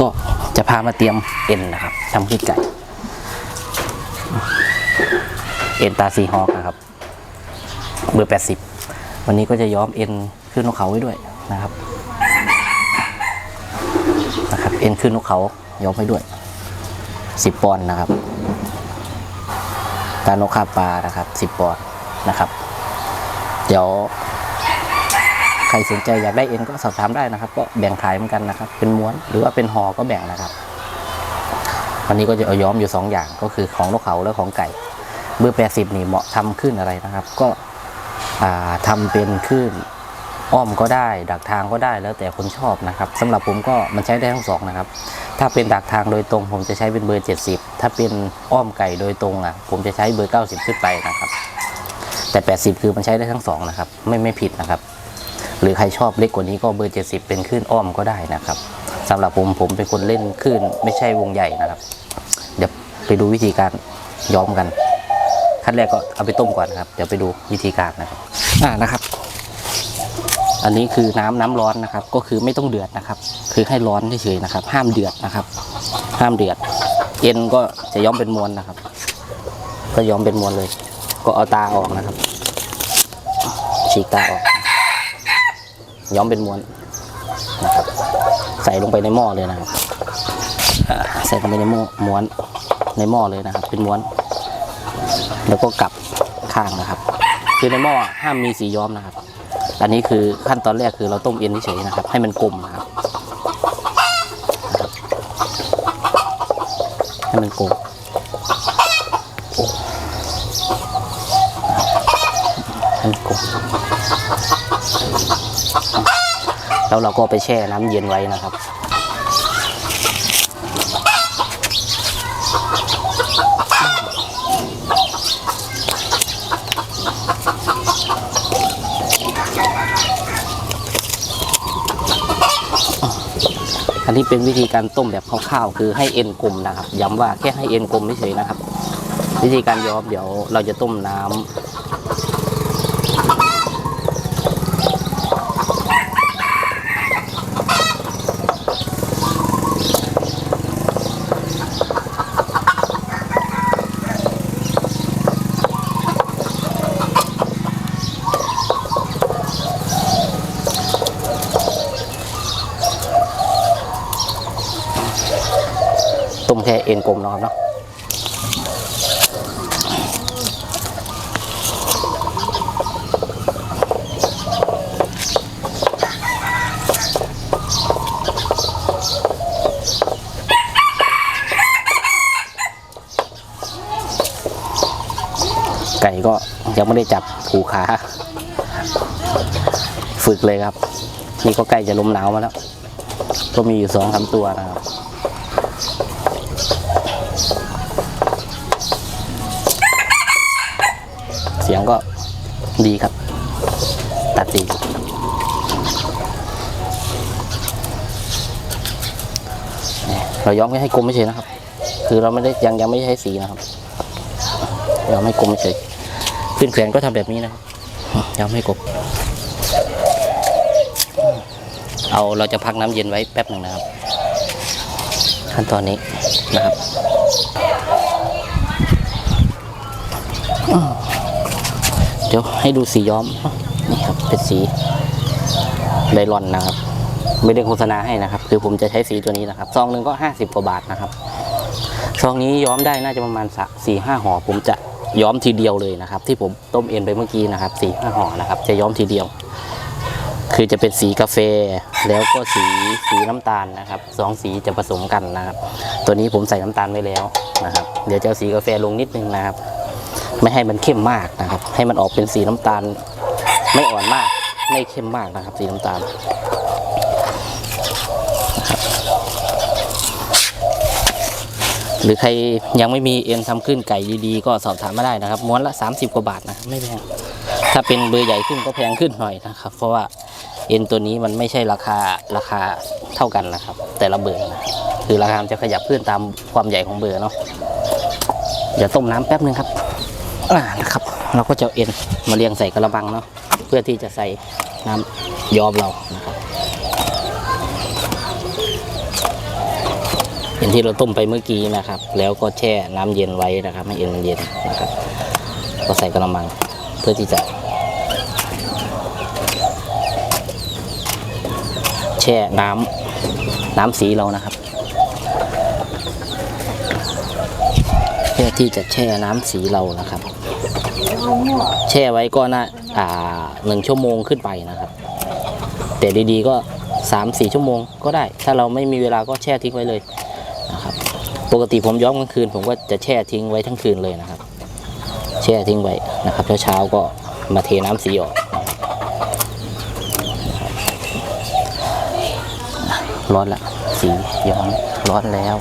ก็จะพามาเตรียมเอ็นนะครับทำขึ้นไก่เอ็นตาซีฮอกนะครับ เบอร์ 80 วันนี้ก็จะย้อมเอ็นขึ้นนกเขาไว้ด้วยนะครับนะครับเอ็นขึ้นนกเขาย้อมไว้ด้วย 10 ปอนด์นะครับตานกคาปลานะครับ 10 ปอนด์นะครับ เดี๋ยว ใครสนใจอยากได้เอ็นก็สอบถามได้นะครับ ก็แบ่งขายเหมือนกันนะครับ เป็นม้วนหรือว่าเป็นห่อก็แบ่งนะครับวันนี้ก็จะเอาย้อมอยู่สองอย่างก็คือของนกเขาและของไก่เบอร์80 นี่เหมาะทำขึ้นอะไรนะครับ ก็อ่าทำเป็นขึ้นอ้อมก็ได้ ดักทางก็ได้แล้วแต่คนชอบนะครับสำหรับผมก็มันใช้ได้ทั้งสองนะครับ ถ้าเป็นดักทางโดยตรง ผมจะใช้เป็นเบอร์ 70 ถ้าเป็นอ้อมไก่โดยตรงอะ ผมจะใช้เบอร์ 90 ขึ้นไปนะครับ แต่ 80 คือมันใช้ได้ทั้งสองนะครับ ไม่ไม่ผิดนะครับ หรือใครชอบเล็กกว่านี้ก็เบอร์ 70 เป็นคลื่นอ้อมก็ได้นะครับสำหรับผมผมเป็นคนเล่นคลื่นไม่ใช่วงใหญ่นะครับ เดี๋ยวไปดูวิธีการย้อมกัน ขั้นแรกก็เอาไปต้มก่อนนะครับ เดี๋ยวไปดูวิธีการนะครับอ่านะครับ อันนี้คือน้ำน้ำร้อนนะครับ ก็คือไม่ต้องเดือดนะครับ คือให้ร้อนเฉยๆนะครับ ห้ามเดือดนะครับ ห้ามเดือด เอ็นก็จะย้อมเป็นมวลนะครับ ก็ย้อมเป็นมวลเลย ก็เอาตาออกนะครับฉีกตาออก ย้อมเป็นม้วนนะครับ ใส่ลงไปในหม้อเลยนะครับใส่ลงไปในหม้อม้วนในหม้อเลยนะครับ เป็นม้วน แล้วก็กลับข้างนะครับ คือในหม้อห้ามมีสีย้อมนะครับ อันนี้คือขั้นตอนแรกคือเราต้มเอ็นเฉยนะครับ ให้มันกลมนะครับให้มันกลมให้มันกลม แล้วเราก็ไปแช่น้ำเย็นไว้นะครับ อันนี้เป็นวิธีการต้มแบบคร่าวๆคือให้เอ็นกลมนะครับ ย้ำว่าแค่ให้เอ็นกลมเฉยๆนะครับ วิธีการย้อมเดี๋ยวเราจะต้มน้ำ ต้มแค่เอ็นกลมนาะครับเนาะไก่ก็ยังไม่ได้จับผูขาฝึกเลยครับ นี่ก็ใกล้จะลมหนาวมาแล้ว ก็มีอยู่สองสามตัวนะครับ สียงก็ดีครับ ตัดดีเนี่ยเราย้อมแค่ให้กลมไม่เฉยนะครับ คือเราไม่ได้ยังยังไม่ใช้สีนะครับย้อมให้กลมไม่เฉยขึ้นแขวนก็ทำแบบนี้นะครับย้อมให้กลมเอาเราจะพักน้ำเย็นไว้แป๊บหนึ่งนะครับ ขั้นตอนนี้นะครับ เดี๋ยวให้ดูสีย้อมนี่ครับเป็นสีไดรอนนะครับ ไม่ได้โฆษณาให้นะครับ คือผมจะใช้สีตัวนี้นะครับซองหนึ่งก็ห้าสิบกว่าบาทนะครับซองนี้ย้อมได้น่าจะประมาณสักสี่ห้าห่อผมจะย้อมทีเดียวเลยนะครับ ที่ผมต้มเอ็นไปเมื่อกี้นะครับสี่ห้าห่อนะครับ จะย้อมทีเดียว คือจะเป็นสีกาแฟแล้วก็สีสีน้ำตาลนะครับสองสีจะผสมกันนะครับ ตัวนี้ผมใส่น้ำตาลไว้แล้วนะครับ เดี๋ยวจะเอาสีกาแฟลงนิดนึงนะครับ ไม่ให้มันเข้มมากนะครับ ให้มันออกเป็นสีน้ำตาล ไม่อ่อนมาก ไม่เข้มมากนะครับ สีน้ำตาลหรือใครยังไม่มีเอ็นทำขึ้นไก่ดีๆ ก็สอบถามมาได้นะครับ ม้วนละ 30 กว่าบาทนะไม่แพงถ้าเป็นเบอร์ใหญ่ขึ้นก็แพงขึ้นหน่อยนะครับ เพราะว่าเอ็นตัวนี้มันไม่ใช่ราคาราคาเท่ากันนะครับ แต่ละเบอร์นะคือราคาจะขยับขึ้นตามความใหญ่ของเบอร์เนาะเดี๋ยวต้มน้ำแป๊บนึงครับ นะครับ เราก็จะเอ็นมาเรียงใส่กระบังเนาะเพื่อที่จะใส่น้ำย้อมเรานะครับเอ็นที่เราต้มไปเมื่อกี้นะครับ แล้วก็แช่น้ำเย็นไว้นะครับให้เอ็นมันเย็นนะครับ ก็ใส่กระมังเพื่อที่จะ แช่น้ำน้ำสีเรานะครับ เพื่อที่จะแช่น้ำสีเรานะครับ แช่ไว้ก็น่าอ่าหนึ่งชั่วโมงขึ้นไปนะครับ แต่ดีๆก็สามสี่ชั่วโมงก็ได้ ถ้าเราไม่มีเวลาก็แช่ทิ้งไว้เลยนะครับ ปกติผมย้อมกลางคืน ผมก็จะแช่ทิ้งไว้ทั้งคืนเลยนะครับ แช่ทิ้งไว้นะครับแล้วเช้าก็มาเทน้ำสีออก ร้อนละสีย้อมร้อนแล้ว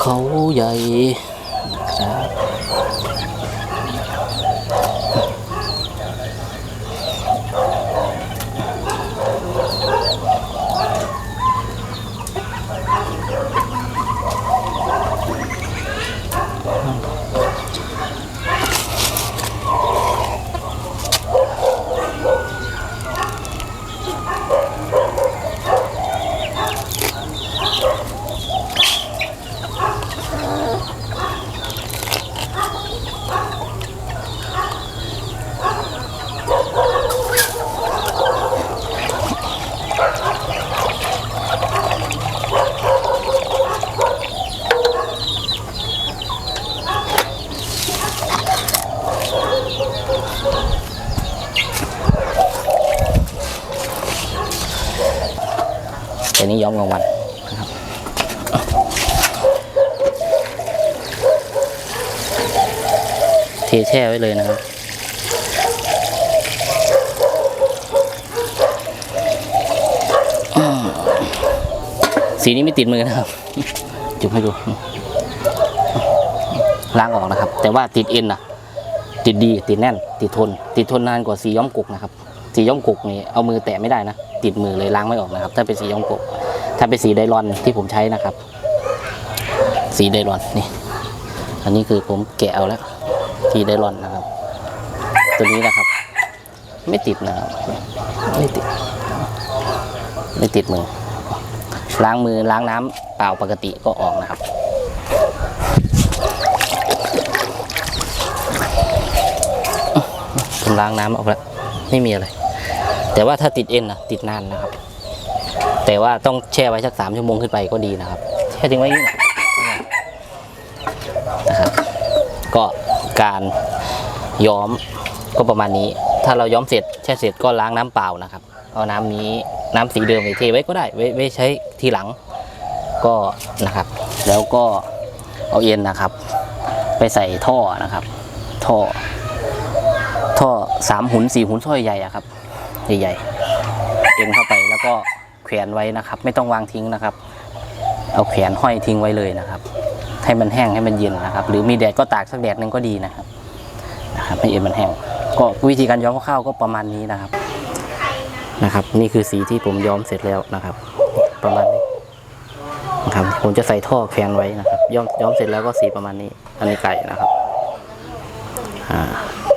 เขาใหญ่ อมกลางวันนะครับเทแช่ไว้เลยนะครับสีนี้ไม่ติดมือนะครับ จุ่มให้ดู ล้างออกนะครับ แต่ว่าติดเอ็นนะติดดี ติดแน่น ติดทน ติดทนนานกว่าสีย้อมกุกนะครับ สีย้อมกุกนี่เอามือแตะไม่ได้นะ ติดมือเลยล้างไม่ออกนะครับ ถ้าเป็นสีย้อมกุก ถ้าเป็นสีไดรอนที่ผมใช้นะครับ สีไดรอนนี่ อันนี้คือผมแกะเอาแล้วสีไดรอนนะครับ ตัวนี้นะครับ ไม่ติดนะครับ ไม่ติด ไม่ติดมือ ล้างมือล้างน้ำเปล่าปกติก็ออกนะครับผมล้างน้ำออกแล้ว ไม่มีอะไร แต่ว่าถ้าติดเอ็นนะติดนานนะครับ แต่ว่าต้องแช่ไว้สักสามชั่วโมงขึ้นไปก็ดีนะครับแช่ทิ้งไว้อย่งนี้นะครับก็การย้อมก็ประมาณนี้ ถ้าเราย้อมเสร็จแช่เสร็จก็ล้างน้ำเปล่านะครับ เอาน้ำนี้น้ำสีเดิมไปเทไว้ก็ได้ไว้ไว้ใช้ทีหลังก็นะครับ แล้วก็เอาเอ็นนะครับ ไปใส่ท่อนะครับ ท่อ ท่อสามหุนสี่หุนท่อใหญ่ๆอะครับใหญ่ๆเอ็นเข้าไปแล้วก็ แขวนไว้นะครับ ไม่ต้องวางทิ้งนะครับ เอาแขวนห้อยทิ้งไว้เลยนะครับ ให้มันแห้งให้มันเย็นนะครับ หรือมีแดดก็ตากสักแดดหนึ่งก็ดีนะครับนะครับให้เอ็นมันแห้งก็วิธีการย้อมคร่าวก็ประมาณนี้นะครับนะครับ นี่คือสีที่ผมย้อมเสร็จแล้วนะครับ ประมาณนี้นะครับผมจะใส่ท่อแขวนไว้นะครับย้อมย้อมเสร็จแล้วก็สีประมาณนี้ อันนี้ไก่นะครับอ่า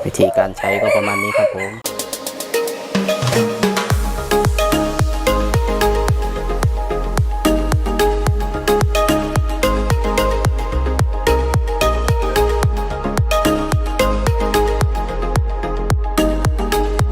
วิธีการใช้ก็ประมาณนี้ครับผม